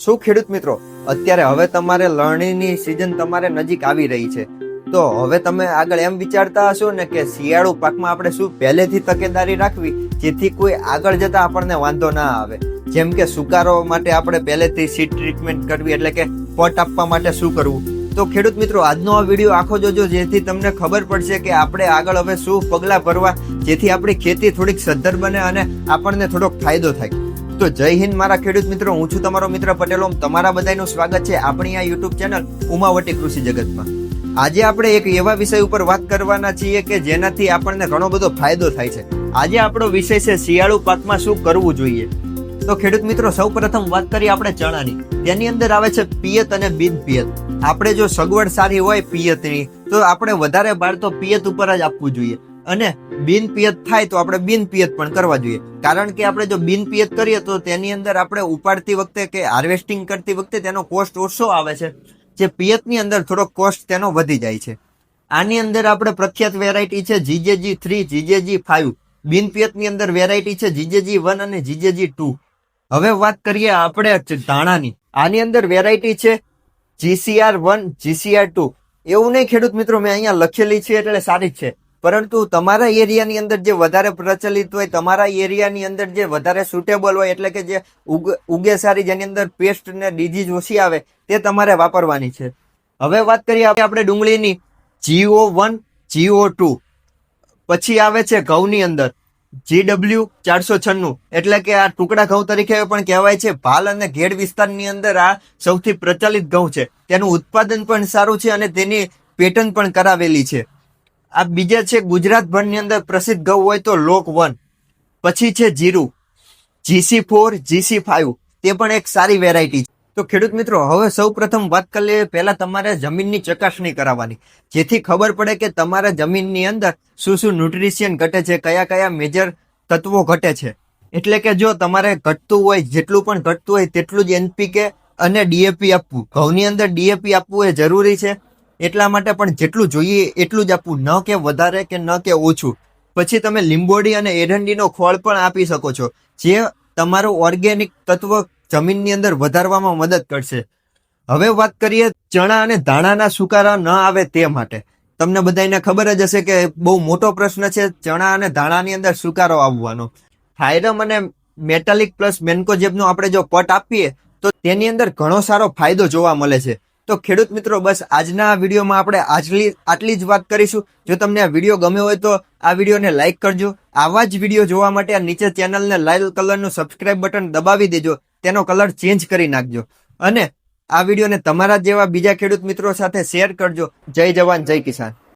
શું ખેડૂત મિત્રો, અત્યારે હવે તમારે લણણીની સિઝન તમારે નજીક આવી રહી છે. તો હવે તમે આગળ એમ વિચારતા હશો ને કે શિયાળુ પાકમાં આપણે શું પહેલેથી તકેદારી રાખવી, જેથી કોઈ આગળ જતા આપણને વાંધો ના આવે. જેમ કે સુકારો માટે આપણે પહેલેથી સીડ ટ્રીટમેન્ટ કરવી, એટલે કે પટ આપવા માટે શું કરવું. તો ખેડૂત મિત્રો, આજનો આ વીડિયો આખો જોજો, જેથી તમને ખબર પડશે કે આપણે આગળ હવે શું પગલાં ભરવા, જેથી આપણી ખેતી થોડીક સદ્ધર બને અને આપણને થોડોક ફાયદો થાય. તો જય હિન્દ મારા ખેડૂત મિત્રો, હું છું તમારો મિત્ર પટેલો તમારા બધાનું સ્વાગત છે આપણી આ યુટ્યુબ ચેનલ ઉમાવટી કૃષિ જગતમાં. આજે આપણે એક એવા વિષય ઉપર વાત કરવાના છીએ કે જેનાથી આપણને ઘણો બધો ફાયદો થાય છે. આજે આપણો વિષય છે શિયાળુ પાકમાં શું કરવું જોઈએ. તો ખેડૂત મિત્રો, સૌ પ્રથમ વાત કરીએ આપણે ચણાની. તેની અંદર આવે છે પિયત અને બિન પિયત આપણે જો સગવડ સારી હોય પિયતની, તો આપણે વધારે બાર તો પિયત ઉપર જ આપવું જોઈએ. અને બિનપિયત થાય તો આપણે બિનપિયત પણ કરવા જોઈએ. કારણ કે આપણે જો બિનપિયત કરીએ તો તેની અંદર આપણે ઉપાડતી વખતે કે હાર્વેસ્ટિંગ કરતી વખતે તેનો કોસ્ટ ઓછો આવે છે. જે પિયતની અંદર થોડો કોસ્ટ તેનો વધી જાય છે. આની અંદર આપણે પ્રખ્યાત વેરાયટી છે જીજેજી થ્રી, જીજેજી ફાઈવ. બિનપિયતની અંદર વેરાયટી છે જીજેજી વન અને જીજેજી ટુ. હવે વાત કરીએ આપણે ધાણાની. આની અંદર વેરાયટી છે જીસીઆર વન, જીસીઆર ટુ. એવું નહીં, ખેડૂત મિત્રો, મેં અહીંયા લખેલી છે એટલે સારી જ છે. પરંતુ તમારા એરિયાની અંદર જે વધારે પ્રચલિત હોય, તમારા એરિયાની અંદર જે વધારે સુટેબલ હોય, એટલે કે જે ઉગ સારી જેની અંદર પેસ્ટ ને ડિઝીઝ ઓછી આવે, તે તમારે વાપરવાની છે. હવે વાત કરીએ આપણે ડુંગળીની. જીઓ વન જીઓ ટુ પછી આવે છે ઘઉંની અંદર. જીડબલ્યુ ચારસો છન્નું. એટલે કે આ ટુકડા ઘઉં તરીકે પણ કહેવાય છે. ભાલ અને ઘેડ વિસ્તારની અંદર આ સૌથી પ્રચલિત ઘઉં છે. તેનું ઉત્પાદન પણ સારું છે અને તેની પેટર્ન પણ કરાવેલી છે. આ બીજા છે, ગુજરાતભરની અંદર પ્રસિદ્ધ ઘઉં હોય તો લોક વન. પછી છે, જીરું. જીસી ફોર જીસી ફાઈવ તે પણ એક સારી વેરાયટી છે. તો ખેડૂત મિત્રો, હવે સૌ પ્રથમ વાત કરી લઈએ, પહેલા તમારે જમીનની ચકાસણી કરાવવાની. જેથી ખબર પડે કે તમારા જમીનની અંદર શું શું ન્યુટ્રિશિયન ઘટે છે, કયા કયા મેજર તત્વો ઘટે છે. એટલે કે જો તમારે ઘટતું હોય, જેટલું પણ ઘટતું હોય, તેટલું જ એનપીકે અને ડીએપી આપવું. ઘઉંની અંદર ડીએપી આપવું એ જરૂરી છે. એટલા માટે પણ જેટલું જોઈએ એટલું જ આપવું ન કે વધારે કે ન કે ઓછું. પછી તમે લીંબોડી અને એરંડીનો ખોળ પણ આપી શકો છો, જે તમારું ઓર્ગેનિક તત્વ જમીનની અંદર વધારવામાં મદદ કરશે. હવે વાત કરીએ ચણા અને ધાણાના સુકારા ન આવે તે માટે. તમને બધાને ખબર જ હશે કે બહુ મોટો પ્રશ્ન છે ચણા અને ધાણાની અંદર સુકારો આવવાનો. થાયરમ અને મેટાલિક પ્લસ મેન્કોજેબનો આપણે જો પટ આપીએ, તો તેની અંદર ઘણો સારો ફાયદો જોવા મળે છે. તો ખેડૂત મિત્રો, બસ આજના વિડીયોમાં આપણે આજલી, આટલી જ વાત કરીશું. જો તમને આ વીડિયો ગમ્યો હોય તો આ વિડીયોને લાઇક કરજો. આવા જ વીડિયો જોવા માટે આ નીચે ચેનલને લાલ કલરનું સબસ્ક્રાઇબ બટન દબાવી દેજો. તેનો કલર ચેન્જ કરી નાખજો. અને આ વિડીયોને તમારા જેવા બીજા ખેડૂત મિત્રો સાથે શેર કરજો. જય જવાન, જય કિસાન.